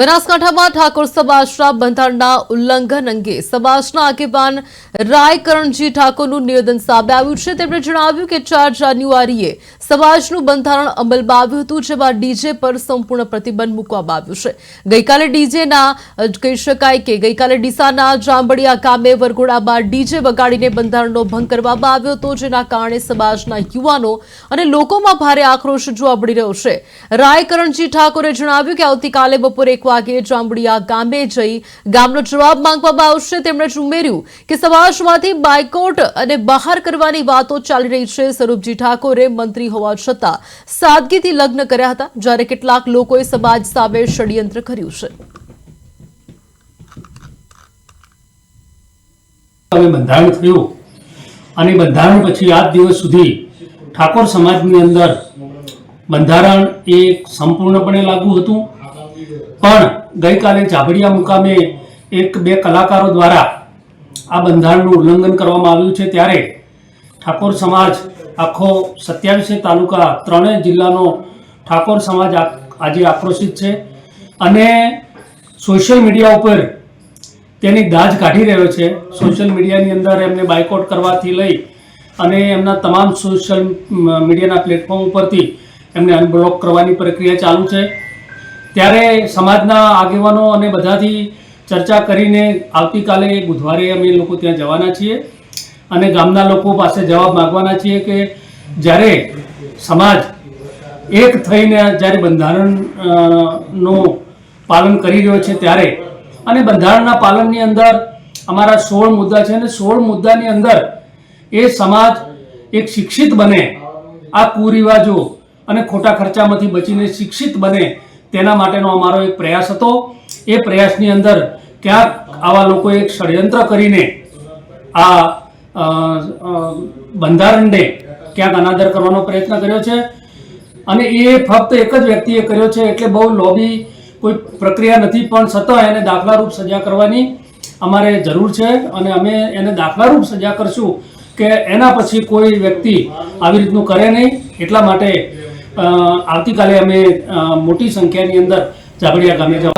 બનાસકાંઠામાં ઠાકોર સમાજના બંધારણના ઉલ્લંઘન અંગે સમાજના આગેવાન રાય ઠાકોરનું નિવેદન સામે આવ્યું છે. તેમણે જણાવ્યું કે ચાર જાન્યુઆરીએ સમાજનું બંધારણ અમલમાં આવ્યું હતું, જેમાં ડીજે પર સંપૂર્ણ પ્રતિબંધ મૂકવામાં આવ્યું છે. ગઈકાલે ડીજેના કહી શકાય કે ગઈકાલે ડીસાના જાંબડિયા ગામે વરઘોડામાં ડીજે વગાડીને બંધારણનો ભંગ કરવામાં આવ્યો હતો, જેના કારણે સમાજના યુવાનો અને લોકોમાં ભારે આક્રોશ જોવા મળી રહ્યો છે. રાય કરણજી ઠાકોરે જણાવ્યું કે આવતીકાલે બપોરે એક વાગે જાંબડિયા ગામે જઈ ગામનો જવાબ માંગવામાં આવશે. તેમણે જ ઉમેર્યું કે સમાજમાંથી બાયકોટ અને બહાર કરવાની વાતો ચાલી રહી છે. સ્વરૂપજી ઠાકોરે મંત્રી હોવા છતાં સાદગીથી લગ્ન કર્યા હતા, જ્યારે કેટલાક લોકોએ સમાજ સામે ષડયંત્ર કર્યું છે. બંધારણ થયું અને બંધારણ પછી આજ દિવસ સુધી ઠાકોર સમાજની અંદર બંધારણ એ સંપૂર્ણપણે લાગુ હતું. પણ ગઈકાલે જાબડિયા મુકામે એક બે કલાકારો દ્વારા આ બંધારણનું ઉલ્લંઘન કરવામાં આવ્યું છે ત્યારે ઠાકોર સમાજ આખો સત્યાવીસે તાલુકા ત્રણેય જિલ્લાનો ઠાકોર સમાજ આજે આક્રોશિત છે અને સોશિયલ મીડિયા ઉપર તેની દાજ કાઢી રહ્યો છે. સોશિયલ મીડિયાની અંદર એમને બાયકોટ કરવાથી લઈ અને એમના તમામ સોશિયલ મીડિયાના પ્લેટફોર્મ ઉપરથી એમને અનબ્લોક કરવાની પ્રક્રિયા ચાલુ છે. ત્યારે સમાજના આગેવાનો અને બધાથી ચર્ચા કરીને આવતીકાલે બુધવારે અમે લોકો ત્યાં જવાના છીએ અને ગામના લોકો પાસે જવાબ માગવાના છીએ કે જ્યારે સમાજ એક થઈને જ્યારે બંધારણનું પાલન કરી રહ્યો છે ત્યારે અને બંધારણના પાલનની અંદર અમારા સોળ મુદ્દા છે અને સોળ મુદ્દાની અંદર એ સમાજ એક શિક્ષિત બને, આ કુરિવાજો અને ખોટા ખર્ચામાંથી બચીને શિક્ષિત બને તેના માટેનો અમારો એક પ્રયાસ હતો. એ પ્રયાસની અંદર ક્યાંક આવા લોકોએ એક ષડયંત્ર કરીને આ બંધારણને ક્યાંક અનાદર કરવાનો પ્રયત્ન કર્યો છે. અને એ ફક્ત એક જ વ્યક્તિએ કર્યો છે, એટલે બહુ લોબી કોઈ પ્રક્રિયા નથી, પણ છતાં એને દાખલારૂપ સજા કરવાની અમારે જરૂર છે. અને અમે એને દાખલારૂપ સજા કરશું કે એના પછી કોઈ વ્યક્તિ આવી રીતનું કરે નહીં. એટલા માટે આવતીકાલે અમે મોટી સંખ્યાની અંદર ઝાબડિયા ગામે